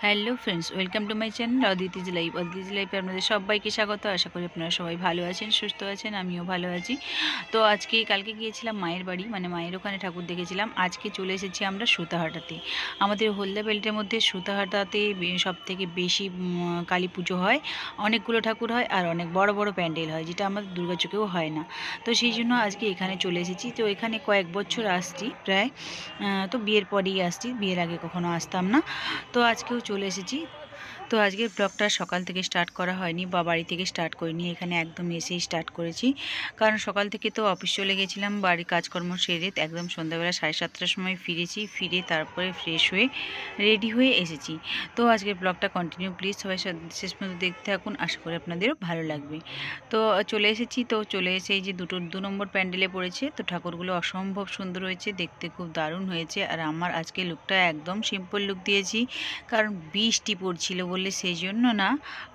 Hello friends welcome to my channel Aditi's life Aditi's লাইফে আপনাদের সবাইকে স্বাগত। আশা করি আপনারা সবাই ভালো আছেন, সুস্থ আছেন, আমিও ভালো আছি। তো আজকে, কালকে গিয়েছিলাম মায়ের বাড়ি মানে মায়ের ওখানে ঠাকুর দেখেছিলাম। আজকে চলে এসেছি আমরা সুতাহাটাতে। আমাদের হলদা বেল্টের মধ্যে সুতাহাটাতে সব থেকে বেশি কালী পুজো হয়। অনেকগুলো ঠাকুর হয় আর অনেক বড় বড় প্যান্ডেল হয়, যেটা আমাদের দুর্গাচকেও হয় না। তো সেই জন্য আজকে এখানে চলে এসেছি। তো এখানে কয়েক বছর আসছি প্রায়। তো বিয়ের পরেই আসছি। বিয়ের আগে কখনো আসতাম না। তো আজকেও চলে এসেছি। তো আজকের ব্লগটা সকাল থেকে স্টার্ট করা হয়নি বা বাড়ি থেকে স্টার্ট করিনি, এখানে একদম এসেই স্টার্ট করেছি। কারণ সকাল থেকে তো অফিস চলে গেছিলাম, বাড়ির কাজকর্ম সেরে একদম সন্ধ্যাবেলা সাড়ে সাতটার সময় ফিরেছি, ফিরে তারপরে ফ্রেশ হয়ে রেডি হয়ে এসেছি। তো আজকের ব্লগটা কন্টিনিউ প্লিজ সবাই শেষ পর্যন্ত দেখতে থাকুন, আশা করি আপনাদেরও ভালো লাগবে। তো চলে এসেছি, তো চলে এসে এই যে দুটো, দু নম্বর প্যান্ডেলে পড়েছে, তো ঠাকুরগুলো অসম্ভব সুন্দর হয়েছে, দেখতে খুব দারুণ হয়েছে। আর আমার আজকে লুকটা একদম সিম্পল লুক দিয়েছি, কারণ বৃষ্টি পড়ছিল বলে সেই জন্য না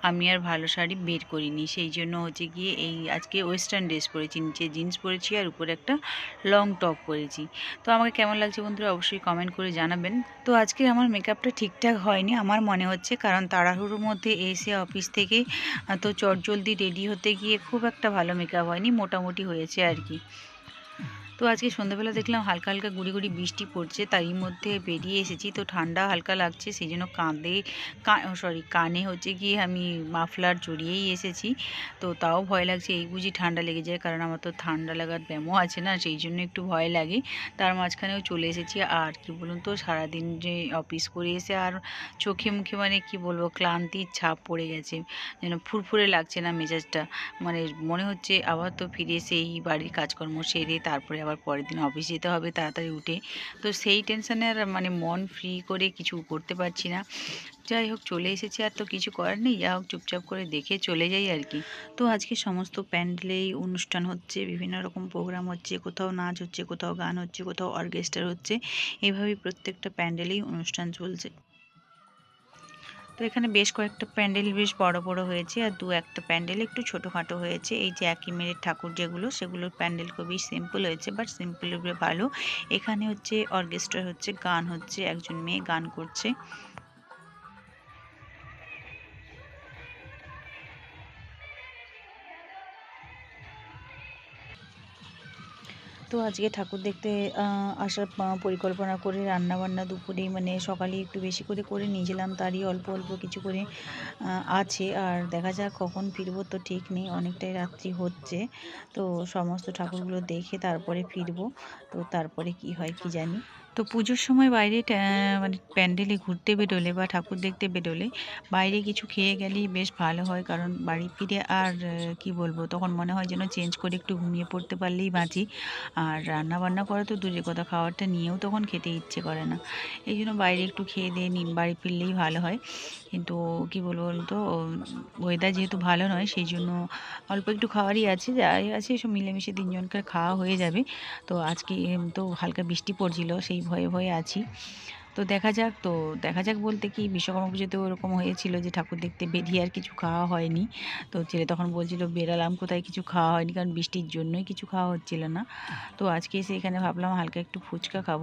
আমি আর ভালো শাড়ি বের করিনি। সেই জন্য হচ্ছে গিয়ে এই আজকে ওয়েস্টার্ন ড্রেস পরেছি, নিচে জিন্স পরেছি আর উপরে একটা লং টপ পরেছি। তো আমাকে কেমন লাগছে বন্ধুরা অবশ্যই কমেন্ট করে জানাবেন। তো আজকে আমার মেকআপটা ঠিকঠাক হয়নি, আমার মনে হচ্ছে কারণ তাড়াহুড়োর মধ্যে এসে অফিস থেকে তো চটজলদি রেডি হতে গিয়ে খুব একটা ভালো মেকআপ হয়নি, মোটামুটি হয়েছে আর কি। তো আজকে সন্ধ্যাবেলা দেখলাম হালকা হালকা গুড়ি গুড়ি বৃষ্টি পড়ছে, তারই মধ্যে বেরিয়ে এসেছি। তো ঠান্ডা হালকা লাগছে, সেই জন্য কাঁধে সরি কানে হচ্ছে গিয়ে আমি মাফলার জড়িয়েই এসেছি। তো তাও ভয় লাগছে, এই বুঝি ঠান্ডা লেগে যায়, কারণ আমার তো ঠান্ডা লাগার ব্যামো আছে না, সেই জন্য একটু ভয় লাগে। তার মাঝখানেও চলে এসেছি, আর কি বলুন তো, সারাদিন যে অফিস করে এসে আর চোখে মুখে মানে কি বলব, ক্লান্তির ছাপ পড়ে গেছে, যেন ফুরফুরে লাগছে না মেজাজটা। মানে মনে হচ্ছে আবার তো ফিরে এসে এই বাড়ির কাজকর্ম সেরে তারপরে আবার পরের দিন অফিস যেতে হবে তাড়াতাড়ি উঠে। তো সেই টেনশানে আর মানে মন ফ্রি করে কিছু করতে পারছি না। যাই হোক, চলে এসেছি আর তো কিছু করার নেই। যা হোক, চুপচাপ করে দেখে চলে যাই আর কি। তো আজকে সমস্ত প্যান্ডেলেই অনুষ্ঠান হচ্ছে, বিভিন্ন রকম প্রোগ্রাম হচ্ছে, কোথাও নাচ হচ্ছে, কোথাও গান হচ্ছে, কোথাও অর্কেস্ট্রা হচ্ছে। এভাবেই প্রত্যেকটা প্যান্ডেলেই অনুষ্ঠান চলছে। তো এখানে বেশ কয়েকটা প্যান্ডেল বেশ বড় বড় হয়েছে আর দু একটা প্যান্ডেল একটু ছোটোখাটো হয়েছে। এই যে একই মেয়ের ঠাকুর যেগুলো, সেগুলোর প্যান্ডেল খুবই সিম্পল হয়েছে বাট সিম্পল ভালো। এখানে হচ্ছে অর্কেস্ট্রা হচ্ছে, গান হচ্ছে, একজন মেয়ে গান করছে। তো আজকে ঠাকুর দেখতে আসার পরিকল্পনা করে রান্না বান্না দুপুরে মানে সকালে একটু বেশি করে করে নিয়েছিলাম। তারই অল্প অল্প কিছু করে আছে। আর দেখা যাক কখন ফিরবো তো ঠিক নেই, অনেকটাই রাত্রি হচ্ছে। তো সমস্ত ঠাকুরগুলো দেখে তারপরে ফিরবো। তো তারপরে কি হয় কি জানি। তো পুজোর সময় বাইরে মানে প্যান্ডেলে ঘুরতে বেরোলে বা ঠাকুর দেখতে বেরোলে, বাইরে কিছু খেয়ে গেলেই বেশ ভালো হয়। কারণ বাড়ি ফিরে আর কি বলব, তখন মনে হয় যেন চেঞ্জ করে একটু ঘুমিয়ে পড়তে পারলেই বাঁচি। আর রান্না বান্না করা তো দূরের কথা, খাবারটা নিয়েও তখন খেতে ইচ্ছে করে না। এই জন্য বাইরে একটু খেয়ে দিয়ে নিন, বাড়ি ফিরলেই ভালো হয়। কিন্তু কি বলব তো ওয়েদার যেহেতু ভালো নয়, সেই জন্য অল্প একটু খাবারই আছে, যাই আছে, সব মিলেমিশে তিনজনকার খাওয়া হয়ে যাবে। তো আজকে তো হালকা বৃষ্টি পড়ছিল, সেই ভয়ে ভয়ে আছি। তো দেখা যাক, তো দেখা যাক বলতে কি বিশ্বকর্মা পুজোতেও ওরকম হয়েছিল যে ঠাকুর দেখতে বেরিয়ে আর কিছু খাওয়া হয়নি। তো ছেলে তখন বলছিল, বেরালাম কোথায়? কিছু খাওয়া হয়নি কারণ বৃষ্টির জন্যই কিছু খাওয়া হচ্ছিল না। তো আজকে এসে এখানে ভাবলাম হালকা একটু ফুচকা খাব।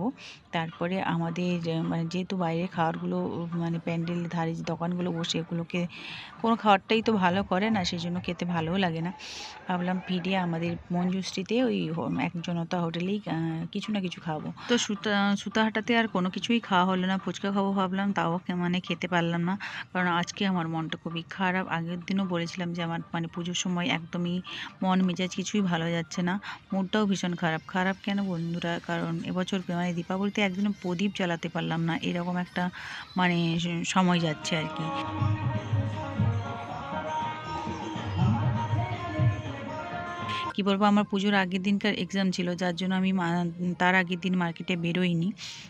তারপরে আমাদের মানে যেহেতু বাইরের খাবারগুলো মানে প্যান্ডেল ধারে যে দোকানগুলো বসে এগুলোকে কোনো খাবারটাই তো ভালো করে না সেই জন্য খেতে ভালোও লাগে না। ভাবলাম ফিরে আমাদের মঞ্জুশ্রীতে ওই হো- এক হোটেলেই কিছু না কিছু খাব। তো সুতা, সুতাহাটাতে আর কোনো কিছুই খাওয়া হলো না, ফুচকা খাব ভাবলাম, তাও মানে খেতে পারলাম না। কারণ আজকে আমার মনটা খুবই খারাপ। আগের দিনও বলেছিলাম যে আমার মানে পুজোর সময় একদমই মন মেজাজ কিছুই ভালো যাচ্ছে না। মুডটাও ভীষণ খারাপ। খারাপ কেন বন্ধুরা? কারণ এবছর মানে দীপাবলিতে একদিন প্রদীপ জ্বালাতে পারলাম না। এরকম একটা মানে সময় যাচ্ছে আর কি। কি বলব, আমার পুজোর আগের দিনকার এক্সাম ছিল, যার জন্য আমি তার আগের দিন মার্কেটে বেরোইনি।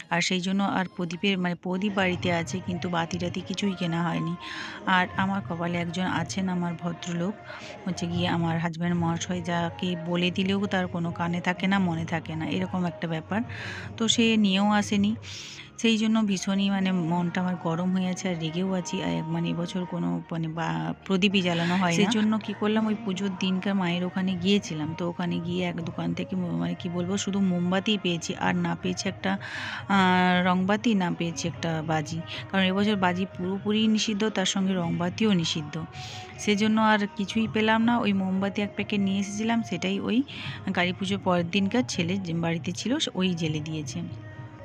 আর সেই জন্য আর প্রদীপের মানে প্রদীপ বাড়িতে আছে, কিন্তু বাতি টাতি কিছুই কেনা হয়নি। আর আমার কপালে একজন আছেন আমার ভদ্রলোক, হচ্ছে গিয়ে আমার হাজব্যান্ড মহাশয়, যাকে বলে দিলেও তার কোনো কানে থাকে না, মনে থাকে না, এরকম একটা ব্যাপার। তো সে নিয়েও আসেনি। সেই জন্য ভীষণই মানে মনটা আমার গরম হয়ে আছে, আর রেগেও আছি। মানে এবছর কোনো মানে বা, প্রদীপই জ্বালানো হয় সেই জন্য কি করলাম, ওই পুজোর দিনকার মায়ের ওখানে গিয়েছিলাম। তো ওখানে গিয়ে এক দোকান থেকে মানে কি বলব, শুধু মোমবাতি পেয়েছি। আর না পেয়েছি একটা রংবাতি, না পেয়েছি একটা বাজি। কারণ এবছর বাজি পুরোপুরি নিষিদ্ধ, তার সঙ্গে রংবাতিও নিষিদ্ধ। সেজন্য আর কিছুই পেলাম না। ওই মোমবাতি এক প্যাকেট নিয়ে এসেছিলাম। সেটাই ওই কালী পুজোর পরের দিনকার ছেলে বাড়িতে ছিল, ওই জেলে দিয়েছে।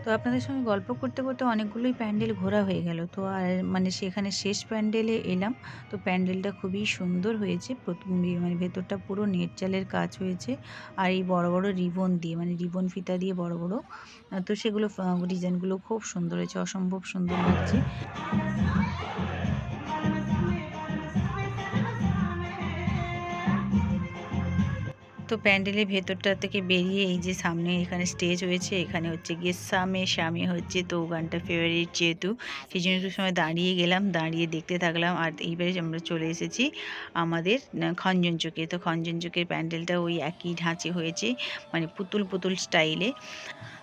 তো আপনাদের সঙ্গে গল্প করতে করতে অনেকগুলোই প্যান্ডেল ঘোরা হয়ে গেল। তো আর মানে সেখানে শেষ প্যান্ডেলে এলাম। তো প্যান্ডেলটা খুবই সুন্দর হয়েছে। মানে ভেতরটা পুরো নেট চালের কাজ হয়েছে। আর এই বড় বড় রিবন দিয়ে মানে রিবন ফিতা দিয়ে বড় বড়। তো সেগুলো ডিজাইনগুলো খুব সুন্দর হয়েছে। অসম্ভব সুন্দর লাগছে। তো প্যান্ডেলের ভেতরটা থেকে বেরিয়ে এই যে সামনে এখানে স্টেজ হয়েছে, এখানে হচ্ছে গিয়ে সামে সামে হচ্ছে তো গানটা ফেভারিট যেহেতু সেই জন্য একটু সময় দাঁড়িয়ে গেলাম, দাঁড়িয়ে দেখতে থাকলাম আর এইবারে আমরা চলে এসেছি আমাদের খঞ্জন চোখে। তো খঞ্জন চোখের প্যান্ডেলটা ওই একই ঢাঁচে হয়েছে মানে পুতুল পুতুল স্টাইলে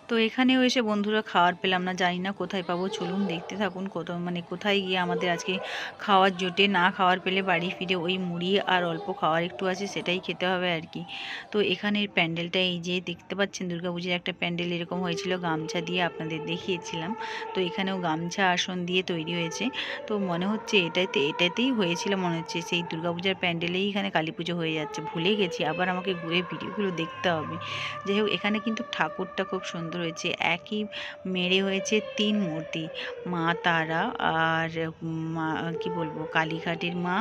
তো এখানেও এসে বন্ধুরা খাওয়ার পেলাম না, জানি না কোথায় পাবো। চলুন দেখতে থাকুন কোথাও মানে কোথায় গিয়ে আমাদের আজকে খাওয়ার জোটে না খাওয়ার পেলে বাড়ি ফিরে ওই মুড়ি আর অল্প খাওয়ার একটু আছে, সেটাই খেতে হবে আর কি। তো এখানের প্যান্ডেলটা এই যে দেখতে পাচ্ছেন দুর্গাপুজোর একটা প্যান্ডেল, এরকম হয়েছিল গামছা দিয়ে আপনাদের দেখিয়েছিলাম। তো এখানেও গামছা আসন দিয়ে তৈরি হয়েছে। তো মনে হচ্ছে এটাতে, এটাতেই হয়েছিল মনে হচ্ছে, সেই দুর্গাপূজার প্যান্ডেলেই এখানে কালী পুজো হয়ে যাচ্ছে। ভুলে গেছি, আবার আমাকে ঘুরে ভিডিওগুলো দেখতে হবে। যাই হোক, এখানে কিন্তু ঠাকুরটা খুব সুন্দর হয়েছে একই মেরে হয়েছে তিন মূর্তি। মা, তারা আর, মা, কি বলব, কালীঘাটের মা,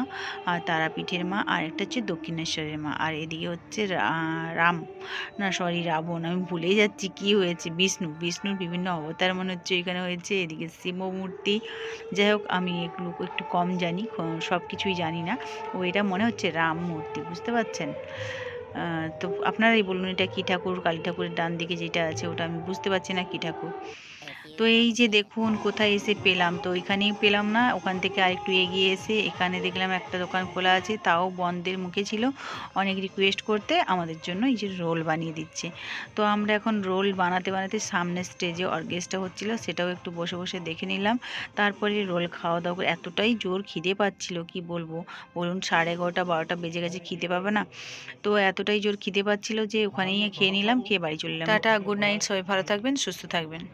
আর তারাপীঠের মা, আর একটা হচ্ছে দক্ষিণেশ্বরের মা। আর এদিকে হচ্ছে রাম, না সরি রাবণ, আমি ভুলে যাচ্ছি কি হয়েছে। বিষ্ণু, বিষ্ণুর বিভিন্ন অবতার মনে হচ্ছে এখানে হয়েছে। এদিকে শিব মূর্তি। যাই হোক, আমি এগুলো একটু কম জানি সব কিছুই জানি না। ও, এটা মনে হচ্ছে রাম মূর্তি, বুঝতে পারছেন? তো আপনারাই বলুন এটা কী ঠাকুর, কালী ঠাকুরের ডান দিকে যেটা আছে ওটা আমি বুঝতে পারছি না কী ঠাকুর। তো এই যে দেখুন, কোথায় এসে পেলাম? তো এখানেই পেলাম না, ওখান থেকে আরেকটু এগিয়ে এসে এখানে দেখলাম একটা দোকান খোলা আছে, তাও বন্ধের মুখে ছিল। অনেক রিকোয়েস্ট করতে আমাদের জন্য এই যে রোল বানিয়ে দিচ্ছে। তো আমরা এখন রোল বানাতে বানাতে সামনে স্টেজে অর্কেস্ট্রা হচ্ছিল, সেটাও একটু বসে বসে দেখে নিলাম। তারপরে রোল খাওয়া দাওয়া করে এতটাই জোর খিদে পাচ্ছিল, কি বলব? বলুন, সাড়ে এগারোটা, বারোটা বেজে গেছে, খিদে পাবে না? তো এতটাই জোর খিদে পাচ্ছিল যে ওখানেই খেয়ে নিলাম, খেয়ে বাড়ি চলে টাটা গুড নাইট সবাই ভালো থাকবেন, সুস্থ থাকবেন।